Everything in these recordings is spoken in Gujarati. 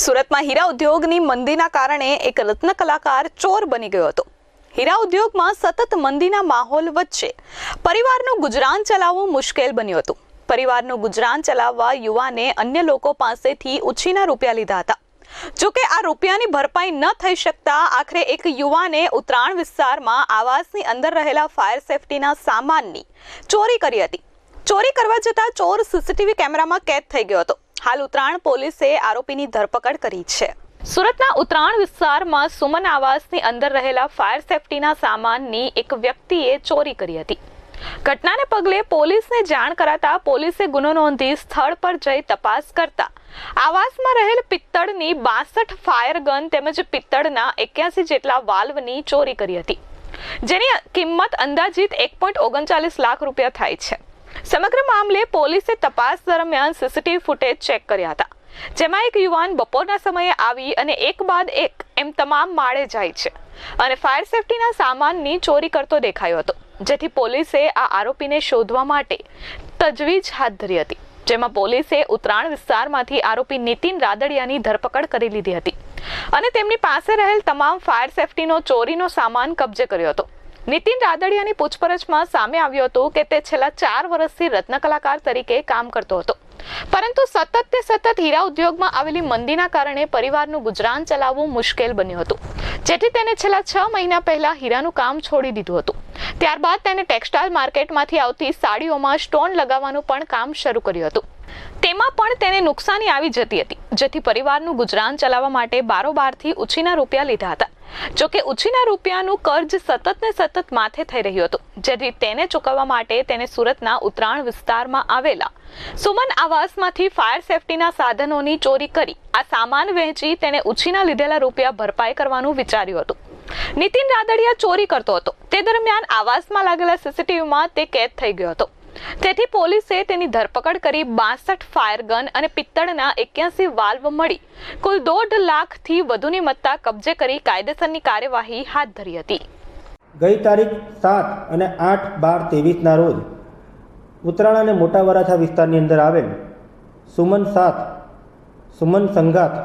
સુરતમાં હીરા ઉદ્યોગની મંદીના કારણે એક રત્ન કલાકાર ચોર બની ગયો હતો. હીરા ઉદ્યોગમાં સતત મંદીના માહોલ વચ્ચે પરિવારનું ગુજરાન ચલાવવું મુશ્કેલ બન્યું હતું. પરિવારનું ગુજરાન ચલાવવા યુવાને અન્ય લોકો પાસેથી ઉછીના રૂપિયા લીધા હતા. જોકે આ રૂપિયાની ભરપાઈ ન થઈ શકતા આખરે એક યુવાને ઉત્તરાયણ વિસ્તારમાં આવાસની અંદર રહેલા ફાયર સેફટીના સામાનની ચોરી કરી હતી. ચોરી કરવા જતાં ચોર સીસીટીવી કેમેરામાં કેદ થઈ ગયો હતો. હાલ ઉત્તરાયણ પોલીસે આરોપીની ધરપકડ કરી છે. સુરતના ઉત્તરાયણ વિસ્તારમાં સુમન આવાસની અંદર રહેલા ફાયર સેફટીના સામાનની એક વ્યક્તિએ ચોરી કરી હતી. ઘટનાને પગલે પોલીસને જાણ કરાતા પોલીસે ગુનો નોંધી સ્થળ પર જઈ તપાસ કરતા આવાસમાં રહેલ પિત્તળની બાસઠ ફાયર ગન તેમજ પિત્તળના એક્યાસી જેટલા વાલ્વની ચોરી કરી હતી, જેની કિંમત અંદાજિત એક ઓગણચાલીસ લાખ રૂપિયા થાય છે. સમગ્ર મામલે પોલીસે તપાસ દરમિયાન સીસીટીવી ફૂટેજ ચેક કર્યા હતા. જેમાં એક યુવાન બપોરના સમયે આવી અને એક બાદ એક એમ તમામ માળે જાય છે અને ફાયર સેફટીના સામાનની ચોરી કરતો દેખાયો હતો. જેથી પોલીસે આ આરોપીને શોધવા માટે તજવીજ હાથ ધરી હતી. જેમાં પોલીસે ઉત્તરાયણ વિસ્તારમાંથી આરોપી નીતિન રાદડિયાની ધરપકડ કરી લીધી હતી અને તેમની પાસે રહેલ તમામ ફાયર સેફટીનો ચોરીનો સામાન કબજે કર્યો હતો. નીતિન રાદડિયાની પૂછપરછમાં સામે આવ્યું હતું કે તે છેલ્લા ચાર વર્ષથી રત્ન કલાકાર તરીકે કામ કરતો હતો. પરંતુ સતત તે સતત હીરા ઉદ્યોગમાં આવેલી મંદીના કારણે પરિવારનું ગુજરાન ચલાવવું મુશ્કેલ બન્યું હતું. જેથી તેને છેલ્લા છ મહિના પહેલા હીરાનું કામ છોડી દીધું હતું. ત્યારબાદ તેને ટેક્સટાઇલ માર્કેટમાંથી આવતી સાડીઓમાં સ્ટોન લગાવવાનું પણ કામ શરૂ કર્યું હતું. તેમાં પણ તેને નુકસાની આવી જતી હતી, જેથી પરિવારનું ગુજરાન ચલાવવા માટે બારોબારથી ઉછીના રૂપિયા લીધા હતા. જોકે ઉછીના રૂપિયાનું કર્જ સતત ને સતત માથે થઈ રહ્યું હતું, જેથી તેને ચૂકવવા માટે તેને સુરતના ઉત્તરાયણ વિસ્તારમાં આવેલા સુમન આવાસમાંથી ફાયર સેફટીના સાધનોની ચોરી કરી, આ સામાન વહેંચી તેણે ઉછીના લીધેલા રૂપિયા ભરપાઈ કરવાનું વિચાર્યું હતું. નીતિન રાદડિયા ચોરી કરતો હતો તે દરમિયાન આવાસમાં લાગેલા સીસીટીવીમાં તે કેદ થઈ ગયો હતો. તેથી પોલીસે તેની ધરપકડ કરી બાસઠ ફાયર ગન અને પિત્તળના એક્યાસી વાલ્વ મળી. કુલ દોઢ લાખથી વધુની મત્તા કબજે કરી કાયદેસરની કાર્યવાહી હાથ ધરી હતી. ગઈ તારીખ સાત અને આઠ બાર ત્રેવીસના રોજ ઉત્તરાયણ અને મોટા વરાછા વિસ્તારની અંદર આવેલ સુમન સાત સુમન સંઘાત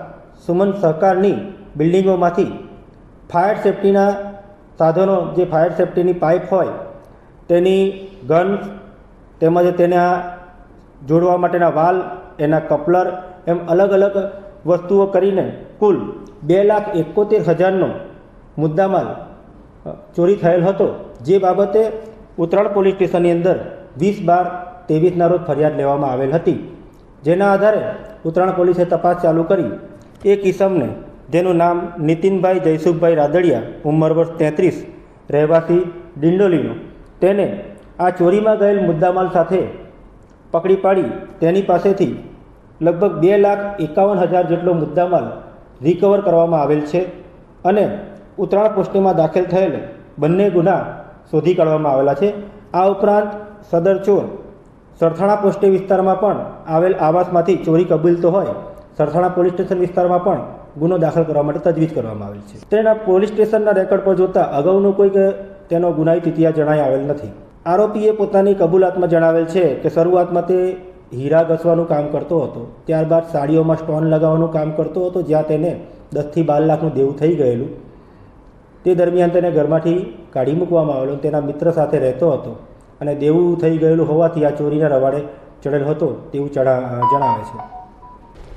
સુમન સહકારની બિલ્ડિંગોમાંથી ફાયર સેફટીના સાધનો જે ફાયર સેફટીની પાઇપ હોય, તેની ગન તેમજ તેના જોડવા માટેના વાલ, એના કપલર એમ અલગ અલગ વસ્તુઓ કરીને કુલ બે લાખ એકોતેર હજારનો મુદ્દામાલ ચોરી થયેલ હતો. જે બાબતે ઉત્તરાયણ પોલીસ સ્ટેશનની અંદર વીસ બાર ત્રેવીસના રોજ ફરિયાદ લેવામાં આવેલ હતી. જેના આધારે ઉત્તરાયણ પોલીસે તપાસ ચાલુ કરી. એક ઈસમને જેનું નામ નીતિનભાઈ જયસુખભાઈ રાદડિયા, ઉંમર વર્ષ તેત્રીસ, રહેવાસી ડિંડોલીનો. તેને આ ચોરીમાં ગયેલ મુદ્દામાલ સાથે પકડી પાડી તેની પાસેથી લગભગ બે લાખ એકાવન હજાર જેટલો મુદ્દામાલ રિકવર કરવામાં આવેલ છે અને ઉત્તરાયણ પોસ્ટીમાં દાખલ થયેલ બંને ગુના શોધી કાઢવામાં આવેલા છે. આ ઉપરાંત સદર ચોર સરથાણા પોસ્ટે વિસ્તારમાં પણ આવેલ આવાસમાંથી ચોરી કબૂલતો હોય, સરથાણા પોલીસ સ્ટેશન વિસ્તારમાં પણ ગુનો દાખલ કરવા માટે તજવીજ કરવામાં આવેલ છે. તેના પોલીસ સ્ટેશનના રેકોર્ડ પર જોતાં અગાઉનો કોઈ તેનો ગુનાહિત ઇતિહાસ જણાઈ આવેલ નથી. આરોપીએ પોતાની કબૂલાતમાં જણાવેલ છે કે શરૂઆતમાં તે હીરા ઘસવાનું કામ કરતો હતો. ત્યારબાદ સાડીઓમાં સ્ટોન લગાવવાનું કામ કરતો હતો, જ્યાં તેને દસથી બાર લાખનું દેવું થઈ ગયેલું. તે દરમિયાન તેને ઘરમાંથી કાઢી મૂકવામાં આવેલો તેના મિત્ર સાથે રહેતો હતો. અને દેવું થઈ ગયેલું હોવાથી આ ચોરીના રવાડે ચડેલ હતો તેવું જણાવે છે.